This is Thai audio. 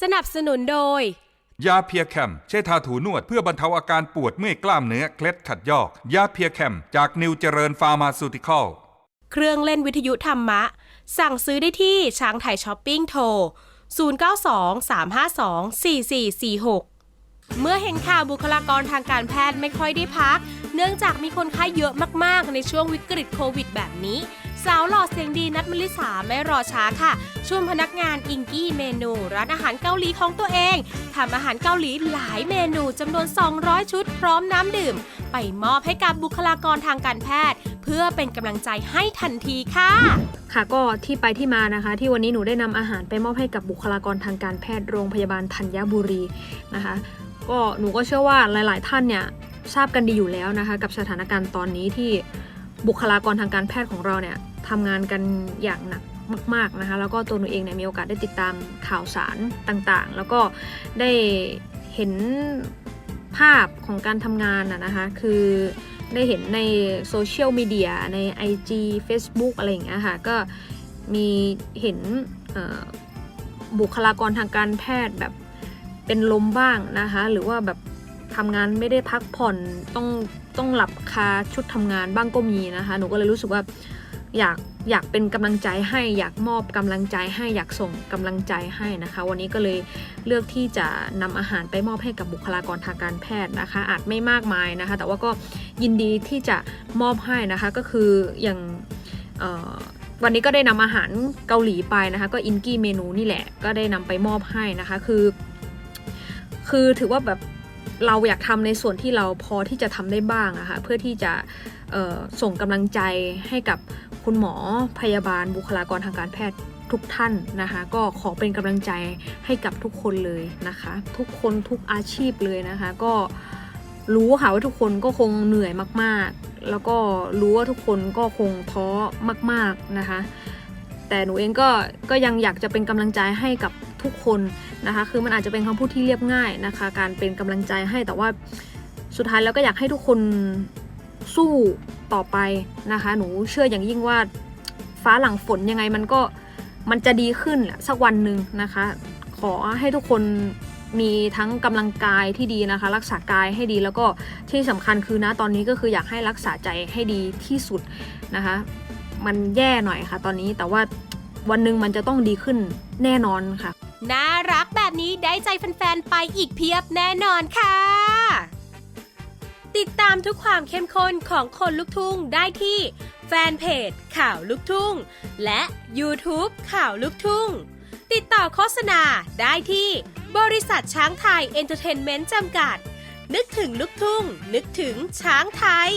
สนับสนุนโดย ยาเพียแคม ใช้ทาถูนวดเพื่อบรรเทาอาการปวดเมื่อยกล้ามเนื้อเคล็ดขัดยอก ยาเพียแคม จากนิวเจริญฟาร์มาซูติคอล เครื่องเล่นวิทยุธรรมะ สั่งซื้อได้ที่ช้างไทยช้อปปิ้งโทร 0923524446 เมื่อเห็นข่าวบุคลากรทางการแพทย์ไม่ค่อยได้พัก เนื่องจากมีคนไข้เยอะมากๆ ในช่วงวิกฤตโควิดแบบนี้ สาวหล่อเสียงดีนัทมลิสาไม่รอช้าค่ะชวนพนักงานอิงกี้เมนู ร้านอาหารเกาหลีของตัวเองทำอาหารเกาหลีหลายเมนูจำนวน 200 ชุดพร้อมน้ำดื่ม ไปมอบให้กับบุคลากรทางการแพทย์ เพื่อเป็นกำลังใจให้ทันทีค่ะค่ะก็ที่ไปที่มานะคะ ที่วันนี้หนูได้นำอาหารไปมอบให้กับบุคลากรทางการแพทย์โรงพยาบาลธัญบุรีนะคะ ก็หนูก็เชื่อว่าหลาย ๆ ท่านเนี่ยทราบกันดีอยู่แล้วนะคะ กับสถานการณ์ตอนนี้ที่ บุคลากรทางการแพทย์ของเราเนี่ยทำงานกันอย่างหนักมากๆนะคะแล้วก็ตัวหนูเองเนี่ยมีโอกาสได้ติดตามข่าวสารต่างๆ แล้วก็ได้เห็นภาพของการทำงานนะนะคะคือได้เห็นในโซเชียลมีเดียใน IG Facebook อะไรอย่างเงี้ยค่ะก็มีเห็นบุคลากรทางการแพทย์แบบเป็นลมบ้างนะคะหรือว่าแบบ ทำงานไม่ได้พักผ่อนต้องต้องหลับคาชุดทำงานบ้างก็มีนะคะหนูก็เลยรู้สึกว่าอยากอยากเป็นกำลังใจให้อยากมอบกำลังใจให้อยากส่งกำลังใจให้นะคะ วันนี้ก็เลยเลือกที่จะนำอาหารไปมอบให้กับบุคลากรทางการแพทย์นะคะ อาจไม่มากมายนะคะ แต่ว่าก็ยินดีที่จะมอบให้นะคะก็คืออย่างวันนี้ก็ได้นำอาหารเกาหลีไปนะคะ ก็อินกี้เมนูนี่แหละก็ได้นำไปมอบให้นะคะคือ คือถือว่าแบบ เราอยากทำในส่วนที่เราพอที่จะทำได้บ้างอะค่ะเพื่อที่จะส่งกำลังใจให้กับคุณหมอพยาบาลบุคลากรทางการแพทย์ทุกท่านนะคะ ก็ขอเป็นกำลังใจให้กับทุกคนเลยนะคะ ทุกคนทุกอาชีพเลยนะคะ ก็รู้ค่ะว่าทุกคนก็คงเหนื่อยมากๆ แล้วก็รู้ว่าทุกคนก็คงท้อมาก ๆนะคะ แต่หนูเองก็ก็ยังอยากจะเป็นกำลังใจให้กับ ทุกคนนะคะ คือมันอาจจะเป็นคำพูดที่เรียบง่ายนะคะ การเป็นกำลังใจให้แต่ว่าสุดท้ายแล้วก็อยากให้ทุกคนสู้ต่อไปนะคะ หนูเชื่ออย่างยิ่งว่าฟ้าหลังฝนยังไงมันก็มันจะดีขึ้นแหละสักวันหนึ่งนะคะ ขอให้ทุกคนมีทั้งกำลังกายที่ดีนะคะ รักษากายให้ดีแล้วก็ที่สำคัญคือนะตอนนี้ก็คืออยากให้รักษาใจให้ดีที่สุดนะคะ มันแย่หน่อยค่ะ ตอนนี้แต่ว่า วันหนึ่งมันจะต้องดีขึ้นแน่นอนค่ะ น่ารักแบบนี้ได้ใจแฟนๆ ไปอีกเพียบแน่นอนค่ะ ติดตามทุกความเข้มข้นของคนลุกทุ่งได้ที่แฟนเพจข่าวลุกทุ่ง และ YouTube ข่าวลุกทุ่ง ติดต่อโฆษณาได้ที่บริษัทช้างไทยเอนเตอร์เทนเมนต์จำกัด นึกถึงลุกทุ่ง นึกถึงช้างไทย